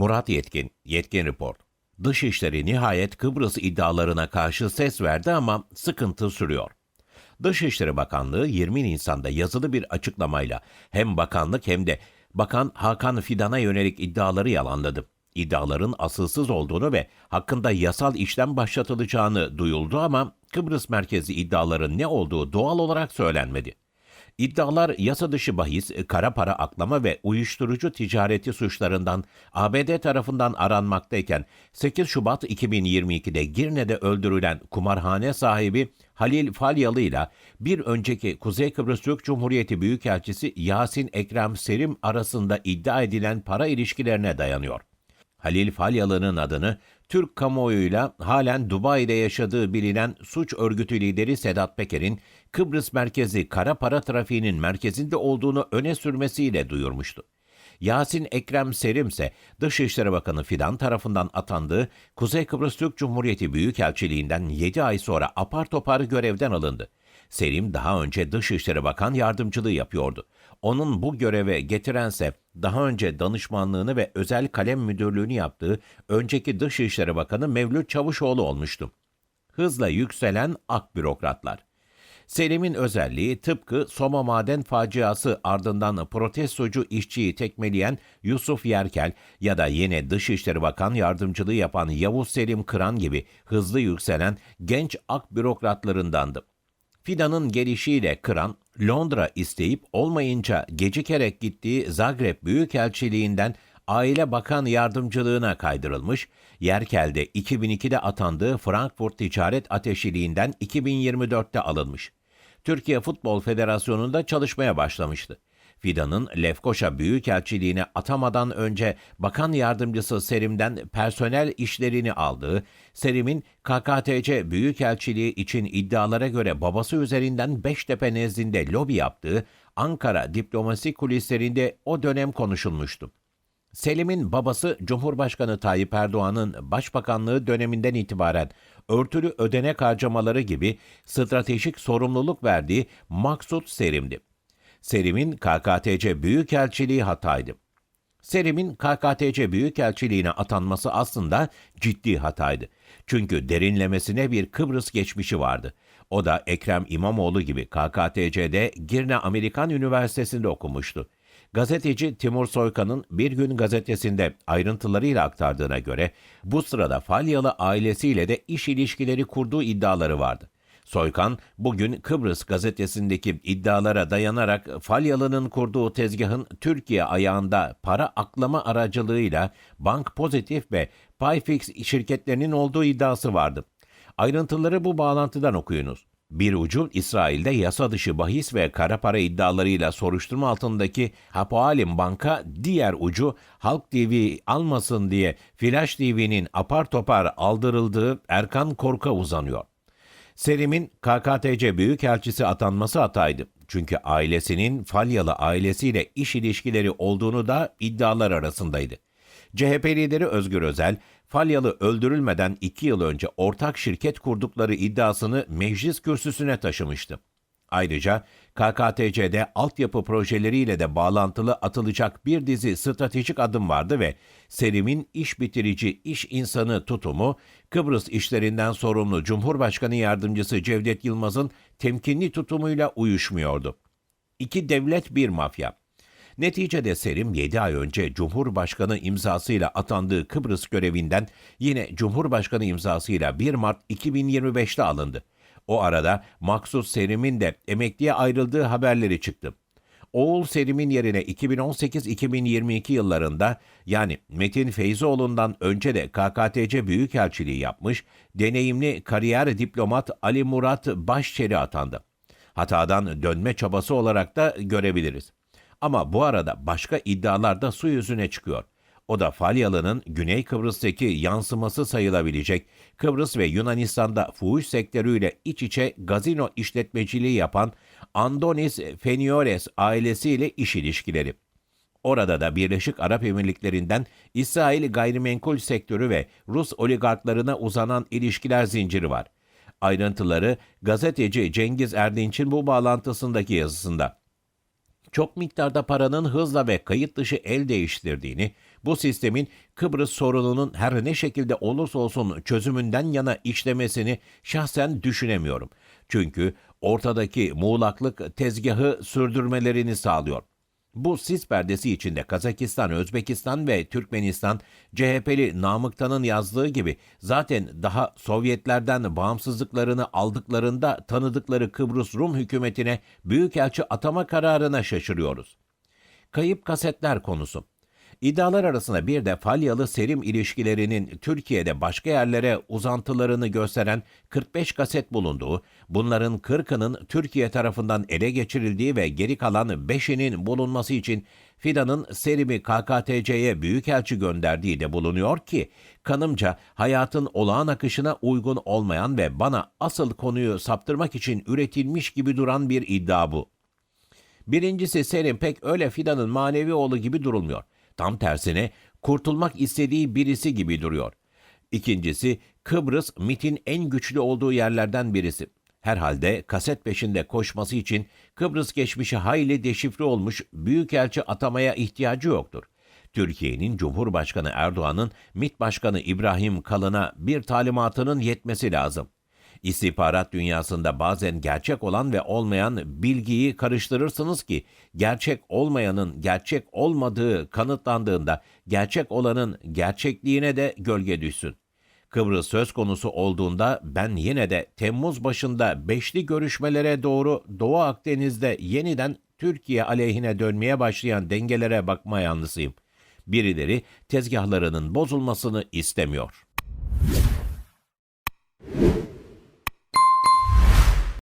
Murat Yetkin, Yetkin Report. Dışişleri nihayet Kıbrıs iddialarına karşı ses verdi ama sıkıntı sürüyor. Dışişleri Bakanlığı 20 Nisan'da yazılı bir açıklamayla hem bakanlık hem de Bakan Hakan Fidan'a yönelik iddiaları yalanladı. İddiaların asılsız olduğunu ve hakkında yasal işlem başlatılacağını duyuldu ama Kıbrıs merkezi iddiaların ne olduğu doğal olarak söylenmedi. İddialar yasa dışı bahis, kara para aklama ve uyuşturucu ticareti suçlarından ABD tarafından aranmaktayken 8 Şubat 2022'de Girne'de öldürülen kumarhane sahibi Halil Falyalı ile bir önceki Kuzey Kıbrıs Türk Cumhuriyeti Büyükelçisi Yasin Ekrem Serim arasında iddia edilen para ilişkilerine dayanıyor. Halil Falyalı'nın adını Türk kamuoyuyla halen Dubai'de yaşadığı bilinen suç örgütü lideri Sedat Peker'in Kıbrıs merkezi kara para trafiğinin merkezinde olduğunu öne sürmesiyle duyurmuştu. Yasin Ekrem Serim ise Dışişleri Bakanı Fidan tarafından atandığı Kuzey Kıbrıs Türk Cumhuriyeti Büyükelçiliğinden 7 ay sonra apar topar görevden alındı. Selim daha önce Dışişleri Bakan yardımcılığı yapıyordu. Onun bu göreve getirense daha önce danışmanlığını ve özel kalem müdürlüğünü yaptığı önceki Dışişleri Bakanı Mevlüt Çavuşoğlu olmuştu. Hızla yükselen ak bürokratlar. Selim'in özelliği tıpkı Soma maden faciası ardından protestocu işçiyi tekmeleyen Yusuf Yerkel ya da yine Dışişleri Bakan yardımcılığı yapan Yavuz Selim Kıran gibi hızlı yükselen genç ak bürokratlarındandı. Fidan'ın gelişiyle Kıran, Londra isteyip olmayınca gecikerek gittiği Zagreb Büyükelçiliğinden Aile Bakan Yardımcılığına kaydırılmış, Yerkel'de 2002'de atandığı Frankfurt Ticaret Ateşiliğinden 2024'te alınmış. Türkiye Futbol Federasyonu'nda çalışmaya başlamıştı. Fidan'ın Lefkoşa Büyükelçiliğine atamadan önce Bakan Yardımcısı Serim'den personel işlerini aldığı, Serim'in KKTC Büyükelçiliği için iddialara göre babası üzerinden Beştepe nezdinde lobi yaptığı Ankara diplomasi kulislerinde o dönem konuşulmuştu. Selim'in babası Cumhurbaşkanı Tayyip Erdoğan'ın başbakanlığı döneminden itibaren örtülü ödenek harcamaları gibi stratejik sorumluluk verdiği Maksut Serim'di. Serim'in KKTC Büyükelçiliği hataydı. Serim'in KKTC Büyükelçiliğine atanması aslında ciddi hataydı. Çünkü derinlemesine bir Kıbrıs geçmişi vardı. O da Ekrem İmamoğlu gibi KKTC'de Girne Amerikan Üniversitesi'nde okumuştu. Gazeteci Timur Soykan'ın Bir Gün gazetesinde ayrıntılarıyla aktardığına göre bu sırada Falyalı ailesiyle de iş ilişkileri kurduğu iddiaları vardı. Soykan, bugün Kıbrıs gazetesindeki iddialara dayanarak Falyalı'nın kurduğu tezgahın Türkiye ayağında para aklama aracılığıyla Bank Pozitif ve Payfix şirketlerinin olduğu iddiası vardı. Ayrıntıları bu bağlantıdan okuyunuz. Bir ucu İsrail'de yasa dışı bahis ve kara para iddialarıyla soruşturma altındaki Hapoalim Bank'a, diğer ucu Halk TV almasın diye Flash TV'nin apar topar aldırıldığı Erkan Kork'a uzanıyor. Selim'in KKTC Büyükelçisi atanması hataydı. Çünkü ailesinin Falyalı ailesiyle iş ilişkileri olduğunu da iddialar arasındaydı. CHP lideri Özgür Özel, Falyalı öldürülmeden iki yıl önce ortak şirket kurdukları iddiasını meclis kürsüsüne taşımıştı. Ayrıca KKTC'de altyapı projeleriyle de bağlantılı atılacak bir dizi stratejik adım vardı ve Selim'in iş bitirici iş insanı tutumu Kıbrıs işlerinden sorumlu Cumhurbaşkanı Yardımcısı Cevdet Yılmaz'ın temkinli tutumuyla uyuşmuyordu. İki devlet bir mafya. Neticede Selim 7 ay önce Cumhurbaşkanı imzasıyla atandığı Kıbrıs görevinden yine Cumhurbaşkanı imzasıyla 1 Mart 2025'te alındı. O arada Maksut Selim'in de emekliye ayrıldığı haberleri çıktı. Oğul Selim'in yerine 2018-2022 yıllarında yani Metin Feyzoğlu'ndan önce de KKTC Büyükelçiliği yapmış, deneyimli kariyer diplomat Ali Murat Başçeri atandı. Hatadan dönme çabası olarak da görebiliriz. Ama bu arada başka iddialar da su yüzüne çıkıyor. O da Falyalı'nın Güney Kıbrıs'taki yansıması sayılabilecek Kıbrıs ve Yunanistan'da fuhuş sektörüyle iç içe gazino işletmeciliği yapan Andonis Feniores ailesiyle iş ilişkileri. Orada da Birleşik Arap Emirlikleri'nden İsrail gayrimenkul sektörü ve Rus oligarklarına uzanan ilişkiler zinciri var. Ayrıntıları gazeteci Cengiz Erdinç'in bu bağlantısındaki yazısında. Çok miktarda paranın hızla ve kayıt dışı el değiştirdiğini, bu sistemin Kıbrıs sorununun her ne şekilde olursa olsun çözümünden yana işlemesini şahsen düşünemiyorum. Çünkü ortadaki muğlaklık tezgahı sürdürmelerini sağlıyor. Bu sis perdesi içinde Kazakistan, Özbekistan ve Türkmenistan CHP'li Namıktan'ın yazdığı gibi zaten daha Sovyetlerden bağımsızlıklarını aldıklarında tanıdıkları Kıbrıs Rum hükümetine büyükelçi atama kararına şaşırıyoruz. Kayıp kasetler konusu. İddialar arasında bir de Falyalı Serim ilişkilerinin Türkiye'de başka yerlere uzantılarını gösteren 45 kaset bulunduğu, bunların 40'ının Türkiye tarafından ele geçirildiği ve geri kalan 5'inin bulunması için Fidan'ın Serim'i KKTC'ye büyükelçi gönderdiği de bulunuyor ki, kanımca hayatın olağan akışına uygun olmayan ve bana asıl konuyu saptırmak için üretilmiş gibi duran bir iddia bu. Birincisi Selim pek öyle Fidan'ın manevi oğlu gibi durulmuyor. Tam tersine kurtulmak istediği birisi gibi duruyor. İkincisi Kıbrıs MIT'in en güçlü olduğu yerlerden birisi. Herhalde kaset peşinde koşması için Kıbrıs geçmişi hayli deşifre olmuş büyükelçi atamaya ihtiyacı yoktur. Türkiye'nin Cumhurbaşkanı Erdoğan'ın MİT Başkanı İbrahim Kalın'a bir talimatının yetmesi lazım. İstihbarat dünyasında bazen gerçek olan ve olmayan bilgiyi karıştırırsınız ki gerçek olmayanın gerçek olmadığı kanıtlandığında gerçek olanın gerçekliğine de gölge düşsün. Kıbrıs söz konusu olduğunda ben yine de Temmuz başında beşli görüşmelere doğru Doğu Akdeniz'de yeniden Türkiye aleyhine dönmeye başlayan dengelere bakma yanlısıyım. Birileri tezgahlarının bozulmasını istemiyor.